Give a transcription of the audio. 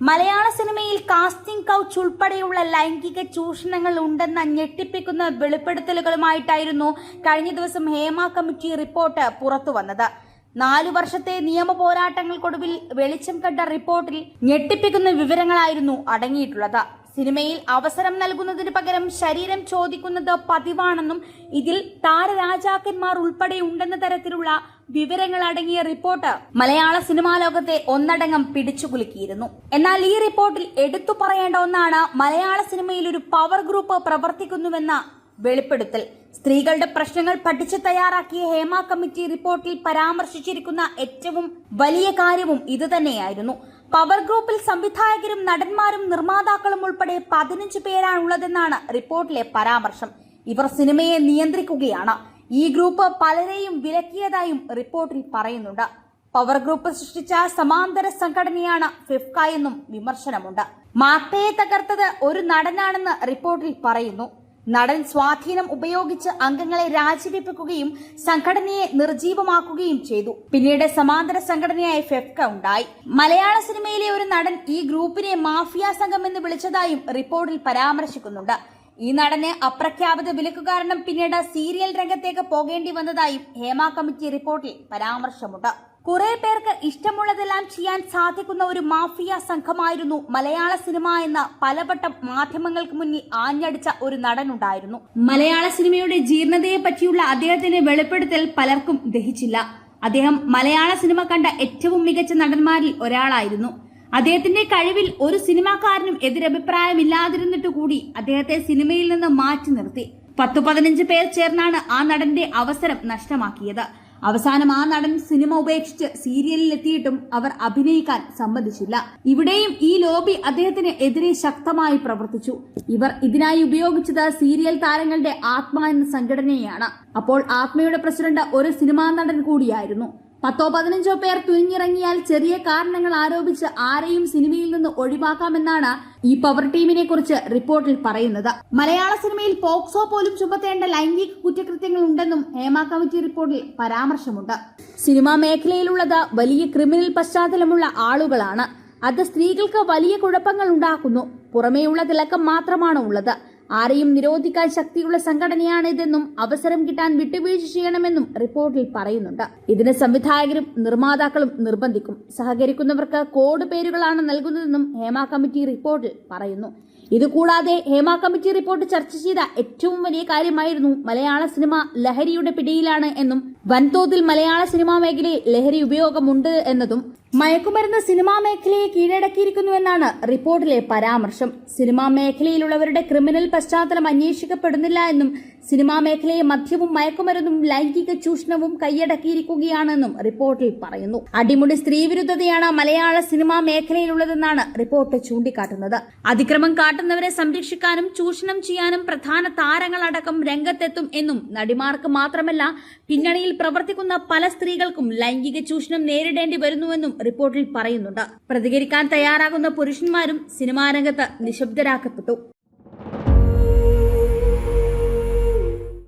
മലയാള സിനിമയിൽ casting couch ഉൾപ്പെടെയുള്ള ലൈംഗിക ചൂഷണങ്ങൾ ഉണ്ടെന്ന ഞെട്ടിപ്പിക്കുന്ന വെളിപ്പെടുത്തലുകളുമായിട്ടായിരുന്നു കഴിഞ്ഞ ദിവസം ഹേമ കമ്മിറ്റി റിപ്പോർട്ട് പുറത്തുവന്നത് നാലു വർഷത്തെ നിയമ പോരാട്ടങ്ങൾക്കൊടുവിൽ വെളിച്ചം കണ്ട റിപ്പോർട്ടിൽ ഞെട്ടിപ്പിക്കുന്ന വിവരങ്ങളായിരുന്നു അടങ്ങിയിട്ടുള്ളത്. സിനിമയിൽ അവസരം നൽകുന്നതിന് പകരം ശരീരം ചോദിക്കുന്നത് പതിവാണെന്നും ഇതിൽ താരരാജാക്കന്മാർ ഉൾപ്പെടെ ഉണ്ടെന്ന തരത്തിലുള്ള വിവരങ്ങൾ അടങ്ങിയ റിപ്പോർട്ട് മലയാള സിനിമാ ലോകത്തെ ഒന്നടങ്കം പിടിച്ചുകുലുക്കിയിരുന്നു. എന്നാൽ ഈ റിപ്പോർട്ടിൽ എടുത്തു പറയേണ്ട ഒന്നാണ് മലയാള സിനിമയിൽ ഒരു പവർ ഗ്രൂപ്പ് പ്രവർത്തിക്കുന്നുവെന്ന വെളിപ്പെടുത്തൽ. സ്ത്രീകളുടെ പ്രശ്നങ്ങൾ പഠിച്ച് തയ്യാറാക്കിയ ഹേമ കമ്മിറ്റി റിപ്പോർട്ടിൽ പരാമർശിച്ചിരിക്കുന്ന ഏറ്റവും വലിയ കാര്യവും ഇതുതന്നെയായിരുന്നു. പവർ ഗ്രൂപ്പിൽ സംവിധായകരും നടന്മാരും നിർമ്മാതാക്കളും ഉൾപ്പെടെ പതിനഞ്ച് പേരാണുള്ളതെന്നാണ് റിപ്പോർട്ടിലെ പരാമർശം. ഇവർ സിനിമയെ നിയന്ത്രിക്കുകയാണ്. ഈ ഗ്രൂപ്പ് പലരെയും വിലക്കിയതായും റിപ്പോർട്ടിൽ പറയുന്നുണ്ട്. പവർ ഗ്രൂപ്പ് സൃഷ്ടിച്ച സമാന്തര സംഘടനയാണ് ഫിഫ്ക എന്നും വിമർശനമുണ്ട്. മാത്തയെ തകർത്തത് ഒരു നടനാണെന്ന് റിപ്പോർട്ടിൽ പറയുന്നു. നടൻ സ്വാധീനം ഉപയോഗിച്ച് അംഗങ്ങളെ രാജിവെപ്പിക്കുകയും സംഘടനയെ നിർജീവമാക്കുകയും ചെയ്തു. പിന്നീട് സമാന്തര സംഘടനയായ ഫെഫ്ക ഉണ്ടായി. മലയാള സിനിമയിലെ ഒരു നടൻ ഈ ഗ്രൂപ്പിനെ മാഫിയ സംഘം എന്ന് വിളിച്ചതായും റിപ്പോർട്ടിൽ പരാമർശിക്കുന്നുണ്ട്. ഈ നടന് അപ്രഖ്യാപിത വിലക്ക് കാരണം പിന്നീട് സീരിയൽ രംഗത്തേക്ക് പോകേണ്ടി വന്നതായും ഹേമ കമ്മിറ്റി റിപ്പോർട്ടിൽ പരാമർശമുണ്ട്. കുറെ പേർക്ക് ഇഷ്ടമുള്ളതെല്ലാം ചെയ്യാൻ സാധിക്കുന്ന ഒരു മാഫിയ സംഘമായിരുന്നു മലയാള സിനിമ എന്ന പലവട്ടം മാധ്യമങ്ങൾക്ക് മുന്നിൽ ആഞ്ഞടിച്ച ഒരു നടനുണ്ടായിരുന്നു. മലയാള സിനിമയുടെ ജീർണതയെ പറ്റിയുള്ള അദ്ദേഹത്തിന്റെ വെളിപ്പെടുത്തൽ പലർക്കും ദഹിച്ചില്ല. അദ്ദേഹം മലയാള സിനിമ കണ്ട ഏറ്റവും മികച്ച നടന്മാരിൽ ഒരാളായിരുന്നു. അദ്ദേഹത്തിന്റെ കഴിവിൽ ഒരു സിനിമാക്കാരനും എതിരഭിപ്രായമില്ലാതിരുന്നിട്ട് കൂടി അദ്ദേഹത്തെ സിനിമയിൽ നിന്ന് മാറ്റി നിർത്തി. പത്തു പതിനഞ്ച് പേർ ചേർന്നാണ് ആ നടന്റെ അവസരം നഷ്ടമാക്കിയത്. അവസാനം ആ നടൻ സിനിമ ഉപേക്ഷിച്ച് സീരിയലിൽ എത്തിയിട്ടും അവർ അഭിനയിക്കാൻ സമ്മതിച്ചില്ല. ഇവിടെയും ഈ ലോബി അദ്ദേഹത്തിന് എതിരെ ശക്തമായി പ്രവർത്തിച്ചു. ഇവർ ഇതിനായി ഉപയോഗിച്ചത് സീരിയൽ താരങ്ങളുടെ ആത്മ എന്ന സംഘടനയാണ്. അപ്പോൾ ആത്മയുടെ പ്രസിഡന്റ് ഒരു സിനിമാ നടൻ കൂടിയായിരുന്നു. പത്തോ പതിനഞ്ചോ പേർ തുനിഞ്ഞിറങ്ങിയാൽ ചെറിയ കാരണങ്ങൾ ആരോപിച്ച് ആരെയും സിനിമയിൽ നിന്ന് ഒഴിവാക്കാമെന്നാണ് ഈ പവർ ടീമിനെ കുറിച്ച് റിപ്പോർട്ടിൽ പറയുന്നത്. മലയാള സിനിമയിൽ പോക്സോ പോലും ചുമത്തേണ്ട ലൈംഗിക കുറ്റകൃത്യങ്ങൾ ഉണ്ടെന്നും ഹേമ കമ്മിറ്റി റിപ്പോർട്ടിൽ പരാമർശമുണ്ട്. സിനിമാ മേഖലയിലുള്ളത് വലിയ ക്രിമിനൽ പശ്ചാത്തലമുള്ള ആളുകളാണ്. അത് സ്ത്രീകൾക്ക് വലിയ കുഴപ്പങ്ങൾ ഉണ്ടാക്കുന്നു. പുറമേയുള്ള തിളക്കം മാത്രമാണ് ഉള്ളത്. ആരെയും നിരോധിക്കാൻ ശക്തിയുള്ള സംഘടനയാണിതെന്നും അവസരം കിട്ടാൻ വിട്ടുവീഴ്ച ചെയ്യണമെന്നും റിപ്പോർട്ടിൽ പറയുന്നുണ്ട്. ഇതിന് സംവിധായകരും നിർമ്മാതാക്കളും നിർബന്ധിക്കും. സഹകരിക്കുന്നവർക്ക് കോഡ് പേരുകളാണ് നൽകുന്നതെന്നും ഹേമ കമ്മിറ്റി റിപ്പോർട്ടിൽ പറയുന്നു. ഇതുകൂടാതെ ഹേമ കമ്മിറ്റി റിപ്പോർട്ട് ചർച്ച ചെയ്ത ഏറ്റവും വലിയ കാര്യമായിരുന്നു മലയാള സിനിമ ലഹരിയുടെ പിടിയിലാണ് എന്നും വൻതോതിൽ മലയാള സിനിമാ മേഖലയിൽ ലഹരി ഉപയോഗമുണ്ട് എന്നതും മയക്കുമരുന്ന് സിനിമാ മേഖലയെ കീഴടക്കിയിരിക്കുന്നുവെന്നാണ് റിപ്പോർട്ടിലെ പരാമർശം. സിനിമാ മേഖലയിലുള്ളവരുടെ ക്രിമിനൽ പശ്ചാത്തലം അന്വേഷിക്കപ്പെടുന്നില്ല എന്നും സിനിമാ മേഖലയെ മദ്യവും മയക്കുമരുന്നും ലൈംഗിക ചൂഷണവും കൈയടക്കിയിരിക്കുകയാണെന്നും റിപ്പോർട്ടിൽ പറയുന്നു. അടിമുടി സ്ത്രീവിരുദ്ധതയാണ് മലയാള സിനിമാ മേഖലയിലുള്ളതെന്നാണ് റിപ്പോർട്ട് ചൂണ്ടിക്കാട്ടുന്നത്. അതിക്രമം കാട്ടുന്നവരെ സംരക്ഷിക്കാനും ചൂഷണം ചെയ്യാനും പ്രധാന താരങ്ങളടക്കം രംഗത്തെത്തും എന്നും നടിമാർക്ക് മാത്രമല്ല പിന്നണിയിൽ പ്രവർത്തിക്കുന്ന പല സ്ത്രീകൾക്കും ലൈംഗിക ചൂഷണം നേരിടേണ്ടി വരുന്നുവെന്നും റിപ്പോർട്ടിൽ പറയുന്നുണ്ട്. പ്രതികരിക്കാൻ തയ്യാറാകുന്ന പുരുഷന്മാരും സിനിമാരംഗത്ത് നിശബ്ദരാക്കപ്പെട്ടു.